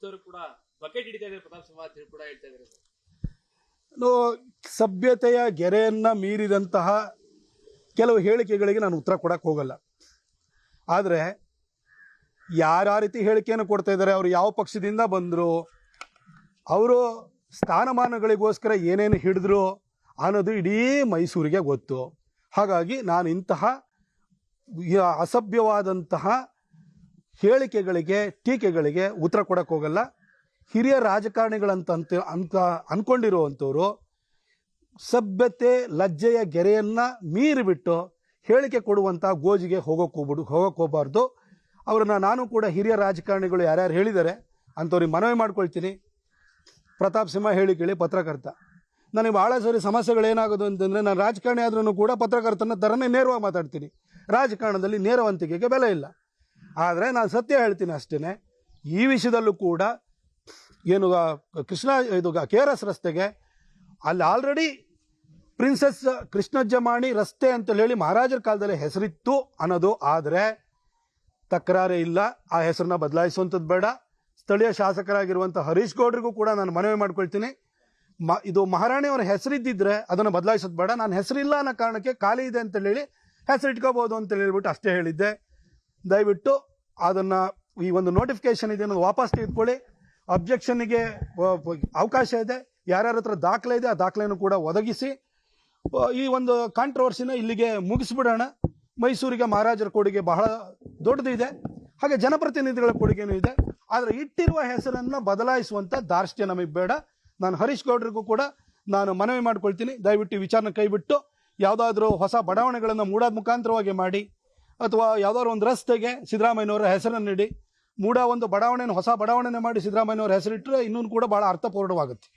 ಪಕ್ಷದವರು ಕೂಡ ಬಕೆಟ್ ಹಿಡಿತಾ ಇದ್ದಾರೆ, ಪ್ರತಾಪ್ ಸಿಂಹ ಕೂಡ ಹೇಳ್ತಾ ಇದ್ದಾರೆ ಸಭ್ಯತೆಯ ಗೆರೆಯನ್ನ ಮೀರಿದಂತಹ ಕೆಲವು ಹೇಳಿಕೆಗಳಿಗೆ ನಾನು ಉತ್ತರ ಕೊಡಕ್ಕೆ ಹೋಗಲ್ಲ. ಆದರೆ, ಯಾರ ರೀತಿ ಹೇಳಿಕೆಯನ್ನು ಕೊಡ್ತಾ ಇದ್ದಾರೆ, ಅವರು ಯಾವ ಪಕ್ಷದಿಂದ ಬಂದರು, ಅವರು ಸ್ಥಾನಮಾನಗಳಿಗೋಸ್ಕರ ಏನೇನು ಹಿಡಿದ್ರು ಅನ್ನೋದು ಇಡೀ ಮೈಸೂರಿಗೆ ಗೊತ್ತು. ಹಾಗಾಗಿ ನಾನು ಇಂತಹ ಅಸಭ್ಯವಾದಂತಹ ಹೇಳಿಕೆಗಳಿಗೆ, ಟೀಕೆಗಳಿಗೆ ಉತ್ತರ ಕೊಡಕ್ಕೆ ಹೋಗಲ್ಲ. ಹಿರಿಯ ರಾಜಕಾರಣಿಗಳಂತ ಅಂತ ಅಂತ ಅನ್ಕೊಂಡಿರುವಂಥವ್ರು ಸಭ್ಯತೆ, ಲಜ್ಜೆಯ ಗೆರೆಯನ್ನು ಮೀರಿಬಿಟ್ಟು ಹೇಳಿಕೆ ಕೊಡುವಂಥ ಗೋಜಿಗೆ ಹೋಗೋಕೆ ಹೋಗ್ಬಿಡು, ಹೋಗೋಕೆ ಹೋಗಬಾರ್ದು. ಅವ್ರನ್ನ ನಾನು ಕೂಡ ಹಿರಿಯ ರಾಜಕಾರಣಿಗಳು ಯಾರ್ಯಾರು ಹೇಳಿದ್ದಾರೆ ಅಂಥವ್ರಿಗೆ ಮನವಿ ಮಾಡ್ಕೊಳ್ತೀನಿ. ಪ್ರತಾಪ್ ಸಿಂಹ ಹೇಳಿ ಕೇಳಿ, ಪತ್ರಕರ್ತ. ನನಗೆ ಭಾಳ ಸರಿ ಸಮಸ್ಯೆಗಳೇನಾಗೋದು ಅಂತಂದರೆ ನಾನು ರಾಜಕಾರಣಿ ಆದ್ರೂ ಕೂಡ ಪತ್ರಕರ್ತನ ಥರನೇ ನೇರವಾಗಿ ಮಾತಾಡ್ತೀನಿ. ರಾಜಕಾರಣದಲ್ಲಿ ನೇರವಂತಿಕೆಗೆ ಬೆಲೆ ಇಲ್ಲ. ಆದರೆ ನಾನು ಸತ್ಯ ಹೇಳ್ತೀನಿ ಅಷ್ಟೇ ಈ ವಿಷಯದಲ್ಲೂ ಕೂಡ ಏನು ಕೃಷ್ಣ, ಇದು ಕೆ ಆರ್ ಎಸ್ ರಸ್ತೆಗೆ ಅಲ್ಲಿ ಆಲ್ರೆಡಿ ಪ್ರಿನ್ಸೆಸ್ ಕೃಷ್ಣಜ್ಜಮಾಣಿ ರಸ್ತೆ ಅಂತ ಹೇಳಿ ಮಹಾರಾಜರ ಕಾಲದಲ್ಲಿ ಹೆಸರಿತ್ತು ಅನ್ನೋದು. ಆದರೆ ತಕರಾರೇ ಇಲ್ಲ. ಆ ಹೆಸರನ್ನ ಬದಲಾಯಿಸುವಂಥದ್ದು ಬೇಡ. ಸ್ಥಳೀಯ ಶಾಸಕರಾಗಿರುವಂಥ ಹರೀಶ್ ಗೌಡ್ರಿಗೂ ಕೂಡ ನಾನು ಮನವಿ ಮಾಡ್ಕೊಳ್ತೀನಿ. ಮ, ಇದು ಮಹಾರಾಣಿಯವರ ಹೆಸರಿದ್ದಿದ್ರೆ ಅದನ್ನು ಬದಲಾಯಿಸೋದು ಬೇಡ. ನಾನು ಹೆಸರಿಲ್ಲ ಅನ್ನೋ ಕಾರಣಕ್ಕೆ ಖಾಲಿ ಇದೆ ಅಂತ ಹೇಳಿ ಹೆಸರು ಇಟ್ಕೋಬೋದು ಅಂತ ಹೇಳ್ಬಿಟ್ಟು ಅಷ್ಟೇ ಹೇಳಿದ್ದೆ. ದಯವಿಟ್ಟು ಅದನ್ನು ಈ ಒಂದು ನೋಟಿಫಿಕೇಶನ್ ಇದೆ ಅನ್ನೋದು ವಾಪಸ್ ತೆಗೆದುಕೊಳ್ಳಿ. ಅಬ್ಜೆಕ್ಷನ್ಗೆ ಅವಕಾಶ ಇದೆ. ಯಾರ್ಯಾರ ಹತ್ರ ದಾಖಲೆ ಇದೆ, ಆ ದಾಖಲೆಯನ್ನು ಕೂಡ ಒದಗಿಸಿ. ಈ ಒಂದು ಕಾಂಟ್ರವರ್ಸಿನ ಇಲ್ಲಿಗೆ ಮುಗಿಸ್ಬಿಡೋಣ. ಮೈಸೂರಿಗೆ ಮಹಾರಾಜರ ಕೊಡುಗೆ ಬಹಳ ದೊಡ್ಡದಿದೆ ಹಾಗೆ ಜನಪ್ರತಿನಿಧಿಗಳ ಕೊಡುಗೆನೂ ಇದೆ. ಆದರೆ ಇಟ್ಟಿರುವ ಹೆಸರನ್ನು ಬದಲಾಯಿಸುವಂಥ ದಾರ್ಷ್ಟ್ಯ ನಮಗೆ ಬೇಡ. ನಾನು ಹರೀಶ್ ಗೌಡ್ರಿಗೂ ಕೂಡ ನಾನು ಮನವಿ ಮಾಡ್ಕೊಳ್ತೀನಿ. ದಯವಿಟ್ಟು ವಿಚಾರನ ಕೈಬಿಟ್ಟು ಯಾವುದಾದ್ರೂ ಹೊಸ ಬಡಾವಣೆಗಳನ್ನು ಮೂಡಾದ ಮುಖಾಂತರವಾಗಿ ಮಾಡಿ. ಅಥವಾ ಯಾವ್ದಾದ್ರು ಒಂದು ರಸ್ತೆಗೆ ಸಿದ್ದರಾಮಯ್ಯನವರ ಹೆಸರನ್ನು ನೀಡಿ ಮೂಡ ಒಂದು ಬಡಾವಣೆಯನ್ನು ಹೊಸ ಬಡಾವಣೆಯನ್ನು ಮಾಡಿ ಸಿದ್ದರಾಮಯ್ಯನವರ ಹೆಸರಿಟ್ಟರೆ ಇನ್ನೂ ಕೂಡ ಬಹಳ ಅರ್ಥಪೂರ್ಣವಾಗುತ್ತೆ.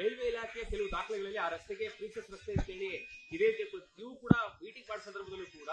ರೈಲ್ವೆ ಇಲಾಖೆ ಕೆಲವು ದಾಖಲೆಗಳಲ್ಲಿ ಆ ರಸ್ತೆಗೆ ಪ್ರಿನ್ಸಸ್ ರಸ್ತೆ ಅಂತೇಳಿ ಇದೇ ರೀತಿ ಕು- ನೀವು ಕೂಡ ಮೀಟಿಂಗ್ ಮಾಡೋ ಸಂದರ್ಭದಲ್ಲೂ ಕೂಡ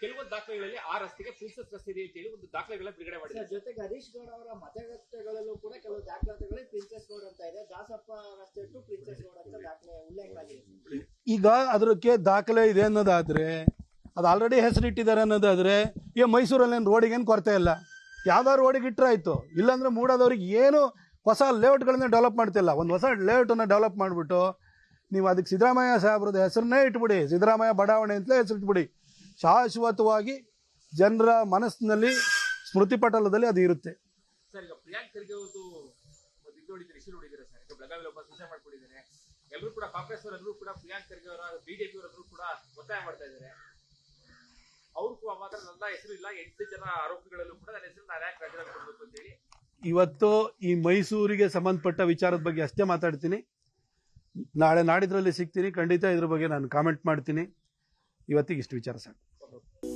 ಕೆಲವೊಂದು ದಾಖಲೆಗಳಲ್ಲಿ ಆ ರಸ್ತೆಗೆ ಪ್ರಿನ್ಸೆಸ್ ರಸ್ತೆ ಇದೆ ಅಂತೇಳಿ ಒಂದು ದಾಖಲೆಗಳನ್ನ ಬಿಡುಗಡೆ ಮಾಡಿದ್ದಾರೆ. ಜೊತೆಗೆ ಹರೀಶ್ ಗೌಡ ಅವರ ಮತಗಟ್ಟೆಗಳಲ್ಲೂ ಕೂಡ ಕೆಲವು ದಾಖಲಾತಿಗಳಲ್ಲಿ ಪ್ರಿನ್ಸಸ್ ರೋಡ್ ಅಂತ ಇದೆ. ದಾಸಪ್ಪ ರಸ್ತೆ ಟು ಪ್ರಿನ್ಸೆಸ್ ರೋಡ್ ಅಂತ ದಾಖಲೆ ಉಲ್ಲೇಖ ಆಗಿದೆ. ಈಗ ಅದಕ್ಕೆ ದಾಖಲೆ ಇದೆ ಅನ್ನೋದಾದ್ರೆ, ಅದು ಆಲ್ರೆಡಿ ಹೆಸರಿಟ್ಟಿದ್ದಾರೆ ಅನ್ನೋದಾದ್ರೆ, ಏ ಮೈಸೂರಲ್ಲಿ ರೋಡಿಗೇನು ಕೊರತೆ ಇಲ್ಲ? ಯಾವ್ದಾದ್ರು ರೋಡಿಗೆ ಇಟ್ಟರೆ ಆಯಿತು. ಇಲ್ಲಾಂದರೆ ಮೂಡೋದವ್ರಿಗೆ ಏನು ಹೊಸ ಲೇಔಟ್ಗಳನ್ನ ಡೆವಲಪ್ ಮಾಡ್ತಿಲ್ಲ. ಒಂದು ಹೊಸ ಲೇಔಟನ್ನು ಡೆವಲಪ್ ಮಾಡಿಬಿಟ್ಟು ನೀವು ಅದಕ್ಕೆ ಸಿದ್ದರಾಮಯ್ಯ ಸಾಹೇಬ್ರದ್ದು ಹೆಸರನ್ನೇ ಇಟ್ಬಿಡಿ. ಸಿದ್ದರಾಮಯ್ಯ ಬಡಾವಣೆ ಅಂತಲೇ ಹೆಸರಿಟ್ಬಿಡಿ. ಶಾಶ್ವತವಾಗಿ ಜನರ ಮನಸ್ಸಿನಲ್ಲಿ ಸ್ಮೃತಿ ಪಟಲದಲ್ಲಿ ಅದು ಇರುತ್ತೆ. ಸರ್, ಈಗ ಪ್ರಿಯಾಂಕ್ ಖರ್ಗೆ ಅವ್ರದ್ದು ಎಲ್ಲರೂ ಕೂಡ ಕಾಂಗ್ರೆಸ್ ಅವರೆಲ್ಲರೂ ಕೂಡ ಪ್ರಿಯಾಂಕ್ ಖರ್ಗೆ ಅವರ ಬಿಜೆಪಿ ಅವರೆಲ್ಲರೂ ಕೂಡ ಒತ್ತಾಯ ಮಾಡ್ತಾ ಇದ್ದಾರೆ. ಅವ್ರಿಗೂ ಕೂಡ ಮಾತ್ರ ನನ್ನ ಹೆಸರು ಇಲ್ಲ ಎಂಟು ಜನ ಆರೋಪಿಗಳಲ್ಲೂ ಕೂಡ ನನ್ನ ಹೆಸರು ನಾನು ಯಾಕೆ ರಾಜೀನಾಮೆ ಕೊಡಬೇಕು ಅಂತ ಹೇಳಿ. ಇವತ್ತು ಈ ಮೈಸೂರಿಗೆ ಸಂಬಂಧಪಟ್ಟ ವಿಚಾರದ ಬಗ್ಗೆ ಅಷ್ಟೇ ಮಾತಾಡ್ತೀನಿ. ನಾಳೆ ನಾಡಿದ್ರಲ್ಲಿ ಸಿಗ್ತೀನಿ. ಖಂಡಿತ ಇದ್ರ ಬಗ್ಗೆ ನಾನು ಕಾಮೆಂಟ್ ಮಾಡ್ತೀನಿ. ಇವತ್ತಿಗೆ ಇಷ್ಟು ವಿಚಾರ ಸಾಕು.